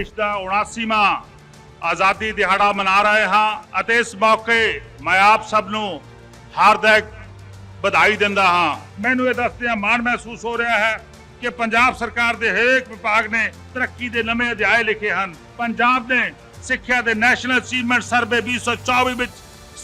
ਦੇਸ਼ ਦਾ 79ਵਾਂ ਆਜ਼ਾਦੀ ਦਿਹਾੜਾ ਮਨਾ ਰਹੇ ਹਾਂ ਅਤੇ ਇਸ ਮੌਕੇ ਮੈਂ ਆਪ ਸਭ ਨੂੰ ਹਾਰਦਿਕ ਵਧਾਈ ਦਿੰਦਾ ਹਾਂ। ਮੈਨੂੰ ਇਹ ਦੱਸਦਿਆਂ ਮਾਣ ਮਹਿਸੂਸ ਹੋ ਰਿਹਾ ਹੈ ਕਿ ਪੰਜਾਬ ਸਰਕਾਰ ਦੇ ਹਰੇਕ ਵਿਭਾਗ ਨੇ ਤਰੱਕੀ ਦੇ ਨਵੇਂ ਅਧਿਆਏ ਲਿਖੇ ਹਨ। ਪੰਜਾਬ ਨੇ ਸਿੱਖਿਆ ਦੇ ਨੈਸ਼ਨਲ ਅਚੀਵਮੈਂਟ ਸਰਵੇ 2024 ਵਿੱਚ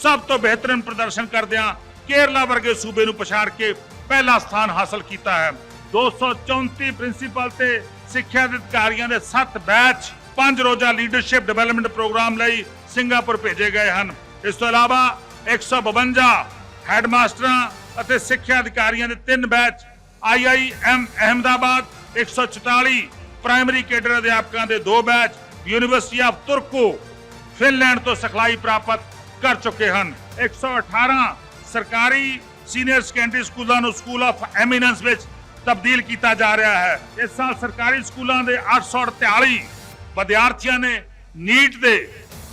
ਸਭ ਤੋਂ ਬਿਹਤਰੀਨ ਪ੍ਰਦਰਸ਼ਨ ਕਰਦਿਆਂ ਕੇਰਲਾ ਵਰਗੇ ਸੂਬੇ ਨੂੰ ਪਛਾੜ ਕੇ ਪਹਿਲਾ ਸਥਾਨ ਹਾਸਲ ਕੀਤਾ ਹੈ। 234 ਪ੍ਰਿੰਸੀਪਲ ਤੇ ਸਿੱਖਿਆ ਦੇ ਅਧਿਕਾਰੀਆਂ ਦੇ 7 ਬੈਚ, ਪੰਜ ਰੋਜ਼ਾ ਲੀਡਰਸ਼ਿਪ ਡਿਵੈਲਪਮੈਂਟ ਪ੍ਰੋਗਰਾਮ ਲਈ ਸਿੰਗਾਪੁਰ ਭੇਜੇ ਗਏ ਹਨ। ਇਸ ਤੋਂ ਇਲਾਵਾ 152 ਹੈਡਮਾਸਟਰਾਂ ਅਤੇ ਸਿੱਖਿਆ ਅਧਿਕਾਰੀਆਂ ਦੇ ਤਿੰਨ batch IIM Ahmedabad 144 primary cadre ਅਧਿਆਪਕਾਂ ਦੇ ਦੋ batch university of Turku Finland ਤੋਂ ਸਿਖਲਾਈ ਪ੍ਰਾਪਤ ਕਰ ਚੁੱਕੇ ਹਨ। 118 ਸਰਕਾਰੀ ਸੀਨੀਅਰ ਸੈਕੰਡਰੀ ਸਕੂਲਾਂ ਨੂੰ ਸਕੂਲ ਆਫ ਐਮੀਨੈਂਸ ਵਿੱਚ ਤਬਦੀਲ ਕੀਤਾ ਜਾ ਰਿਹਾ ਹੈ। ਇਸ ਸਾਲ ਸਰਕਾਰੀ ਸਕੂਲਾਂ ਦੇ 848 ਵਿਦਿਆਰਥੀਆਂ ਨੇ ਨੀਟ ਦੇ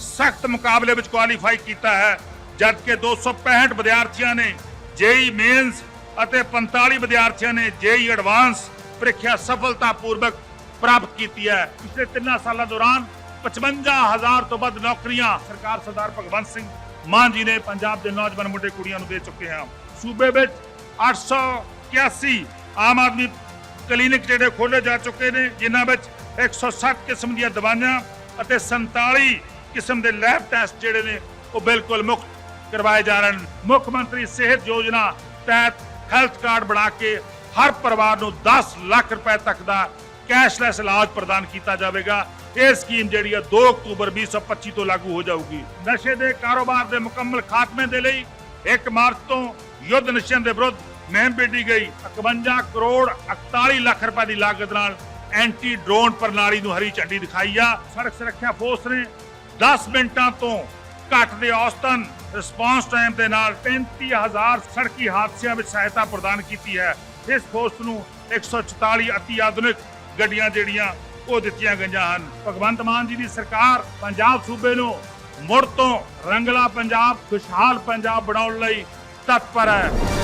ਸਖਤ ਮੁਕਾਬਲੇ ਵਿੱਚ ਕੁਆਲੀਫਾਈ ਕੀਤਾ ਹੈ, ਜਦਕਿ 265 ਵਿਦਿਆਰਥੀਆਂ ਨੇ ਜੇਈ ਮੇਨਸ ਅਤੇ 45 ਵਿਦਿਆਰਥੀਆਂ ਨੇ ਜੇਈ ਐਡਵਾਂਸ ਪ੍ਰੀਖਿਆ ਸਫਲਤਾਪੂਰਵਕ ਪ੍ਰਾਪਤ ਕੀਤੀ ਹੈ। ਪਿਛਲੇ 3 ਸਾਲਾਂ ਦੌਰਾਨ 55000 ਤੋਂ ਵੱਧ ਨੌਕਰੀਆਂ ਸਰਕਾਰ ਸਰਦਾਰ ਭਗਵੰਤ ਸਿੰਘ ਮਾਨ ਜੀ ਨੇ ਪੰਜਾਬ ਦੇ ਨੌਜਵਾਨ ਮੁੰਡੇ ਕੁੜੀਆਂ ਨੂੰ ਦੇ ਚੁੱਕੇ ਹਨ। ਸੂਬੇ ਵਿੱਚ 881 ਆਮ ਆਦਮੀ ਕਲੀਨਿਕ ਜਿਹੜੇ ਖੋਲੇ ਜਾ ਚੁੱਕੇ ਨੇ, ਜਿਨ੍ਹਾਂ ਵਿੱਚ 160 ਕਿਸਮ ਦੀਆਂ ਦਵਾਈਆਂ ਅਤੇ 47 ਕਿਸਮ ਦੇ ਲੈਬ ਟੈਸਟ ਜਿਹੜੇ ਨੇ, ਉਹ ਬਿਲਕੁਲ ਮੁਫਤ ਕਰਵਾਏ ਜਾ ਰਹੇ ਹਨ ਮੁੱਖ ਮੰਤਰੀ ਸਿਹਤ ਯੋਜਨਾ ਤਹਿਤ ਹੈਲਥ ਕਾਰਡ ਬਣਾ ਕੇ ਹਰ ਪਰਿਵਾਰ ਨੂੰ 10 ਲੱਖ ਰੁਪਏ ਤੱਕ ਦਾ ਕੈਸ਼ਲੈਸ ਇਲਾਜ ਪ੍ਰਦਾਨ ਕੀਤਾ ਜਾਵੇਗਾ। ਇਹ ਸਕੀਮ ਜਿਹੜੀ ਆ 2 ਅਕਤੂਬਰ 2025 ਤੋਂ ਲਾਗੂ ਹੋ ਜਾਊਗੀ। ਨਸ਼ੇ ਦੇ ਕਾਰੋਬਾਰ ਦੇ ਮੁਕੰਮਲ ਖਾਤਮੇ ਦੇ ਲਈ 1 ਮਾਰਚ ਤੋਂ ਯੁੱਧ ਨਸ਼ਿਆਂ ਦੇ ਵਿਰੁੱਧ ਮੁਹਿੰਮ ਗਈ 51 ਕਰੋੜ 41 ਲੱਖ ਰੁਪਏ ਦੀ ਲਾਗਤ ਨਾਲ ਐਂਟੀ ਡਰੋਨ ਪ੍ਰਣਾਲੀ ਨੂੰ ਹਰੀ ਝੰਡੀ ਦਿਖਾਈ ਆ। ਸੜਕ ਸੁਰੱਖਿਆ ਫੋਰਸ ਨੇ 10 ਮਿੰਟਾਂ ਤੋਂ ਘੱਟ ਦੇ ਔਸਤਨ ਰਿਸਪਾਂਸ ਟਾਈਮ ਦੇ ਨਾਲ 35000 ਸੜਕੀ ਹਾਦਸਿਆਂ ਵਿੱਚ ਸਹਾਇਤਾ ਪ੍ਰਦਾਨ ਕੀਤੀ ਹੈ। ਇਸ ਫੋਰਸ ਨੂੰ 144 ਅਤੀ ਆਧੁਨਿਕ ਗੱਡੀਆਂ ਜਿਹੜੀਆਂ ਉਹ ਦਿੱਤੀਆਂ ਗਈਆਂ ਹਨ। ਭਗਵੰਤ ਮਾਨ ਜੀ ਦੀ ਸਰਕਾਰ ਪੰਜਾਬ ਸੂਬੇ ਨੂੰ ਮੁੜ ਤੋਂ ਰੰਗਲਾ ਪੰਜਾਬ, ਖੁਸ਼ਹਾਲ ਪੰਜਾਬ ਬਣਾਉਣ ਲਈ ਤਤਪਰ ਹੈ।